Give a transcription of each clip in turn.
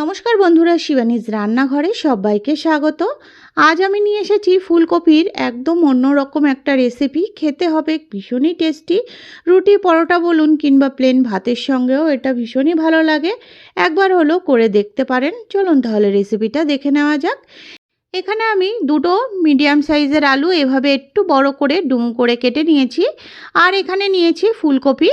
নমস্কার বন্ধুরা, শিবানীজ রান্নাঘরে সবাইকে স্বাগত। আজ আমি নিয়ে এসেছি ফুলকপির একদম অন্যরকম একটা রেসিপি খেতে হবে ভীষণই টেস্টি রুটি, পরোটা বলুন কিংবা প্লেন ভাতের সঙ্গেও এটা ভীষণই ভালো লাগে। একবার হলো করে দেখতে পারেন। চলুন তাহলে রেসিপিটা দেখে নেওয়া যাক। এখানে আমি দুটো মিডিয়াম সাইজের আলু এভাবে একটু বড় করে ডুম করে কেটে নিয়েছি। আর এখানে নিয়েছি ফুলকপি।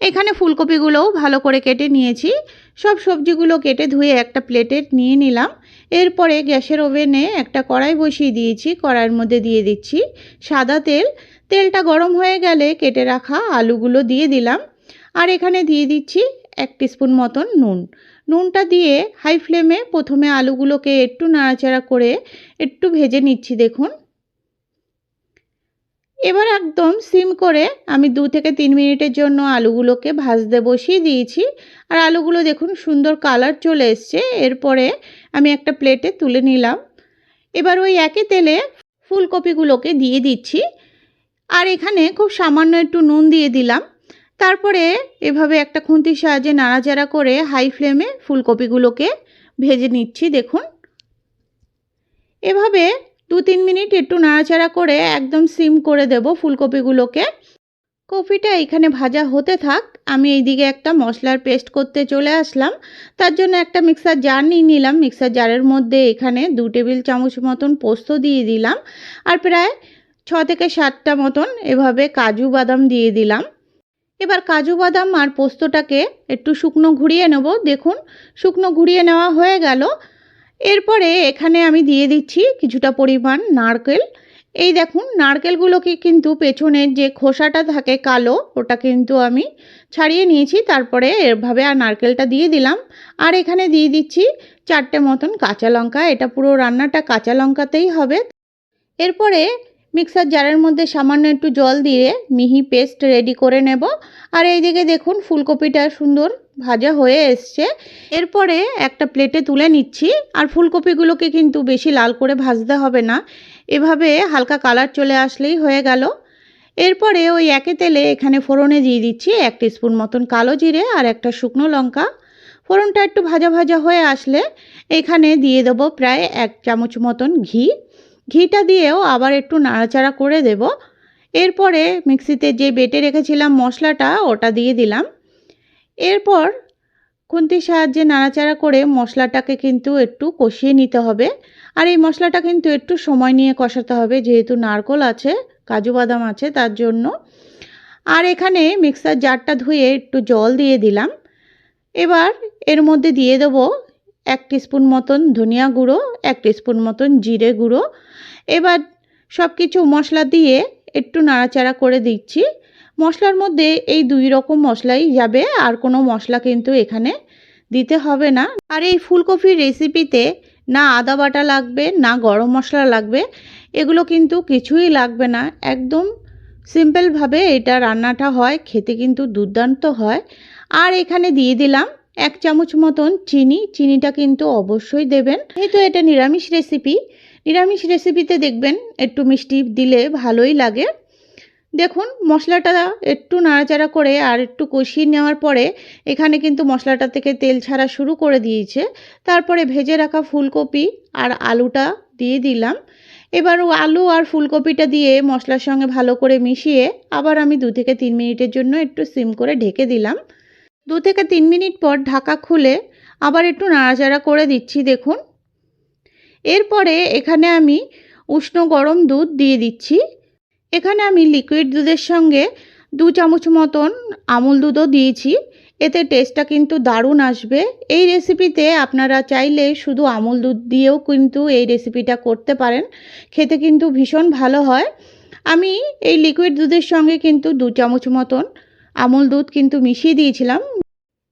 এখানে ফুলকপিগুলোও ভালো করে কেটে নিয়েছি। সব সবজিগুলো কেটে ধুয়ে একটা প্লেটে নিয়ে নিলাম। এরপরে গ্যাসের ওভেনে একটা কড়াই বসিয়ে দিয়েছি। কড়াইয়ের মধ্যে দিয়ে দিচ্ছি সাদা তেল। তেলটা গরম হয়ে গেলে কেটে রাখা আলুগুলো দিয়ে দিলাম। আর এখানে দিয়ে দিচ্ছি এক স্পুন মতন নুন। নুনটা দিয়ে হাই ফ্লেমে প্রথমে আলুগুলোকে একটু নাড়াচাড়া করে একটু ভেজে নিচ্ছি, দেখুন। এবার একদম সিম করে আমি দু থেকে তিন মিনিটের জন্য আলুগুলোকে ভাজতে বসিয়ে দিয়েছি। আর আলুগুলো দেখুন, সুন্দর কালার চলে এসছে। এরপরে আমি একটা প্লেটে তুলে নিলাম। এবার ওই একই তেলে ফুলকপিগুলোকে দিয়ে দিচ্ছি। আর এখানে খুব সামান্য একটু নুন দিয়ে দিলাম। তারপরে এভাবে একটা খুন্তির সাহায্যে নাড়াচাড়া করে হাই ফ্লেমে ফুলকপিগুলোকে ভেজে নিচ্ছি, দেখুন। এভাবে দু তিন মিনিট একটু নাড়াচাড়া করে একদম সিম করে দেব ফুলকপিগুলোকে। কপিটা এখানে ভাজা হতে থাক, আমি এইদিকে একটা মশলার পেস্ট করতে চলে আসলাম। তার জন্য একটা মিক্সার জার নিয়ে নিলাম। মিক্সার জারের মধ্যে এখানে দু টেবিল চামচ মতন পোস্ত দিয়ে দিলাম। আর প্রায় ছ থেকে সাতটা মতন এভাবে কাজু বাদাম দিয়ে দিলাম। এবার কাজু বাদাম আর পোস্তটাকে একটু শুকনো ঘুরিয়ে নেব। দেখুন, শুকনো ঘুরিয়ে নেওয়া হয়ে গেল। এরপরে এখানে আমি দিয়ে দিচ্ছি কিছুটা পরিমাণ নারকেল। এই দেখুন, নারকেলগুলোকে কিন্তু পেছনের যে খোসাটা থাকে কালো, ওটা কিন্তু আমি ছাড়িয়ে নিয়েছি। তারপরে এভাবে আর নারকেলটা দিয়ে দিলাম। আর এখানে দিয়ে দিচ্ছি চারটে মতন কাঁচা লঙ্কা। এটা পুরো রান্নাটা কাঁচা লঙ্কাতেই হবে। এরপরে মিক্সার জারের মধ্যে সামান্য একটু জল দিয়ে মিহি পেস্ট রেডি করে নেব। আর এইদিকে দেখুন ফুলকপিটা সুন্দর ভাজা হয়ে এসছে। এরপরে একটা প্লেটে তুলে নিচ্ছি। আর ফুলকপিগুলোকে কিন্তু বেশি লাল করে ভাজতে হবে না। এভাবে হালকা কালার চলে আসলেই হয়ে গেল। এরপরে ওই একই তেলে এখানে ফোড়নে দিয়ে দিচ্ছি এক স্পুন মতন কালো জিরে আর একটা শুকনো লঙ্কা। ফোড়নটা একটু ভাজা ভাজা হয়ে আসলে এখানে দিয়ে দেবো প্রায় এক চামচ মতন ঘি। ঘিটা দিয়েও আবার একটু নাড়াচাড়া করে দেব। এরপরে মিক্সিতে যে বেটে রেখেছিলাম মশলাটা, ওটা দিয়ে দিলাম। এরপর খুন্তির সাহায্যে নাড়াচাড়া করে মশলাটাকে কিন্তু একটু কষিয়ে নিতে হবে। আর এই মশলাটা কিন্তু একটু সময় নিয়ে কষাতে হবে, যেহেতু নারকোল আছে, কাজু বাদাম আছে তার জন্য। আর এখানে মিক্সার জারটা ধুয়ে একটু জল দিয়ে দিলাম। এবার এর মধ্যে দিয়ে দেবো এক স্পুন মতন ধনিয়া গুঁড়ো, এক স্পুন মতন জিরে গুঁড়ো। এবার সব কিছু মশলা দিয়ে একটু নাড়াচাড়া করে দিচ্ছি। মশলার মধ্যে এই দুই রকম মশলাই যাবে, আর কোনো মশলা কিন্তু এখানে দিতে হবে না। আর এই ফুলকপির রেসিপিতে না আদা বাটা লাগবে, না গরম মশলা লাগবে, এগুলো কিন্তু কিছুই লাগবে না। একদম সিম্পলভাবে এটা রান্নাটা হয়, খেতে কিন্তু দুর্দান্ত হয়। আর এখানে দিয়ে দিলাম এক চামচ মতন চিনি, চিনিটা কিন্তু অবশ্যই দেবেন। যেহেতু এটা নিরামিষ রেসিপি নিরামিষ রেসিপিতে দেখবেন একটু মিষ্টি দিলে ভালোই লাগে। দেখুন, মশলাটা একটু নাড়াচাড়া করে আর একটু কষিয়ে নেওয়ার পরে এখানে কিন্তু মশলাটা থেকে তেল ছাড়া শুরু করে দিয়েছে। তারপরে ভেজে রাখা ফুলকপি আর আলুটা দিয়ে দিলাম। এবার আলু আর ফুলকপিটা দিয়ে মশলার সঙ্গে ভালো করে মিশিয়ে আবার আমি দু থেকে তিন মিনিটের জন্য একটু সিম করে ঢেকে দিলাম। দু থেকে তিন মিনিট পর ঢাকা খুলে আবার একটু নাড়াচাড়া করে দিচ্ছি, দেখুন। এরপরে এখানে আমি উষ্ণ গরম দুধ দিয়ে দিচ্ছি। এখানে আমি লিকুইড দুধের সঙ্গে দু চামচ মতন আমুল দুধও দিয়েছি। এতে টেস্টটা কিন্তু দারুণ আসবে। এই রেসিপিতে আপনারা চাইলে শুধু আমুল দুধ দিয়েও কিন্তু এই রেসিপিটা করতে পারেন। খেতে কিন্তু ভীষণ ভালো হয়। আমি এই লিকুইড দুধের সঙ্গে কিন্তু দু চামচ মতন আমুল দুধ কিন্তু মিশিয়ে দিয়েছিলাম।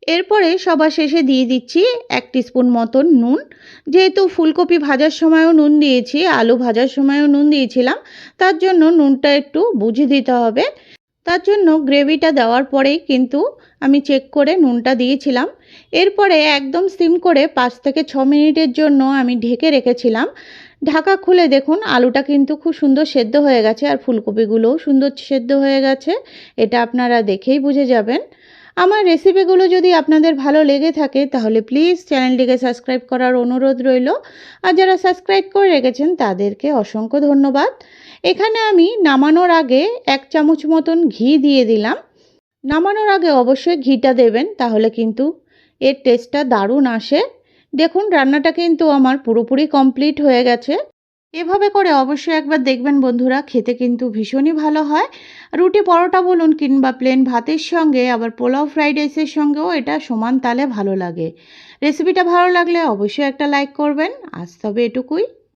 এরপরে সবার শেষে দিয়ে দিচ্ছি এক স্পুন মতন নুন। যেহেতু ফুলকপি ভাজার সময়ও নুন দিয়েছি, আলু ভাজার সময়ও নুন দিয়েছিলাম, তার জন্য নুনটা একটু বুঝে দিতে হবে। তার জন্য গ্রেভিটা দেওয়ার পরেই কিন্তু আমি চেক করে নুনটা দিয়েছিলাম। এরপরে একদম সিম করে পাঁচ থেকে ছ মিনিটের জন্য আমি ঢেকে রেখেছিলাম। ঢাকা খুলে দেখুন, আলুটা কিন্তু খুব সুন্দর সেদ্ধ হয়ে গেছে আর ফুলকপিগুলোও সুন্দর সেদ্ধ হয়ে গেছে, এটা আপনারা দেখেই বুঝে যাবেন। আমার রেসিপিগুলো যদি আপনাদের ভালো লেগে থাকে, তাহলে প্লিজ চ্যানেলটিকে সাবস্ক্রাইব করার অনুরোধ রইল। আর যারা সাবস্ক্রাইব করে রেখেছেন, তাদেরকে অসংখ্য ধন্যবাদ। এখানে আমি নামানোর আগে এক চামচ মতন ঘি দিয়ে দিলাম। নামানোর আগে অবশ্যই ঘিটা দেবেন, তাহলে কিন্তু এর টেস্টটা দারুণ আসে। দেখুন, রান্নাটা কিন্তু আমার পুরোপুরি কমপ্লিট হয়ে গেছে। এভাবে করে অবশ্যই একবার দেখবেন বন্ধুরা, খেতে কিন্তু ভীষণই ভালো হয়। রুটি পরোটা বলুন কিংবা প্লেন ভাতের সঙ্গে, আবার পোলাও ফ্রাইড রাইসের সঙ্গেও এটা সমান তালে ভালো লাগে। রেসিপিটা ভালো লাগলে অবশ্যই একটা লাইক করবেন। আজ তবে এটুকুই।